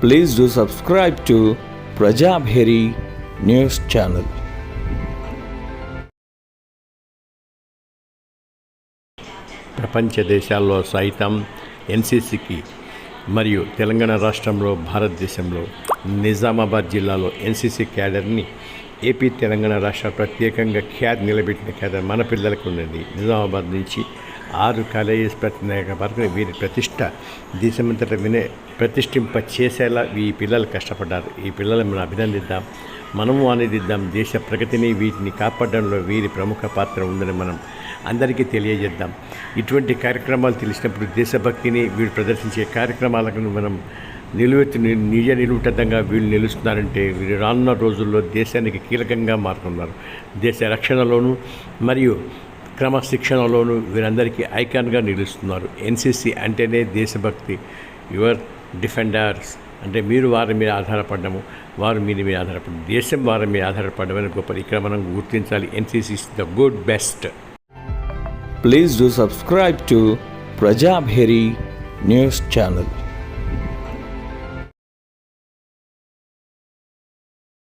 Please do subscribe to Prajabheri news channel ప్రపంచ దేశాల్లో సైతం ఎన్సీసీకి మరియు తెలంగాణ రాష్ట్రంలో భారతదేశంలో నిజామాబాద్ జిల్లాలో ఎన్సీసీ క్యాడర్ని ఏపీ తెలంగాణ రాష్ట్ర ప్రత్యేకంగా ఖ్యాతి నిలబెట్టిన క్యాడర్ మన పిల్లలకు ఉన్నది నిజామాబాద్ నుంచి ఆరు కాలేజీస్ ప్రతినాయక వరకు వీరి ప్రతిష్ట దేశమంతట వినే ప్రతిష్ఠింప చేసేలా ఈ పిల్లలు కష్టపడ్డారు. ఈ పిల్లలను మనం అభినందిద్దాం. మనము ఆనందిద్దాం. దేశ ప్రగతిని వీటిని కాపాడడంలో వీరి ప్రముఖ పాత్ర ఉందని మనం అందరికీ తెలియజేద్దాం. ఇటువంటి కార్యక్రమాలు తెలిసినప్పుడు దేశభక్తిని వీరు ప్రదర్శించే కార్యక్రమాలను మనం నిలువెత్తు నిజ నిలువుటద్దంగా వీళ్ళు నిలుస్తున్నారంటే వీరు రానున్న రోజుల్లో దేశానికి కీలకంగా మారుతున్నారు. దేశ రక్షణలోను మరియు క్రమశిక్షణలోనూ వీరందరికీ ఐకాన్గా నిలుస్తున్నారు. ఎన్సీసీ అంటేనే దేశభక్తి. Your defenders. అంటే మీరు వారి మీద ఆధారపడము వారు మీ మీద ఆధారపడడం. దేశం వారి మీద ఆధారపడమని గొప్పది ఇక్కడ మనం గుర్తించాలి NCC the good best please do subscribe to Prajabheri news channel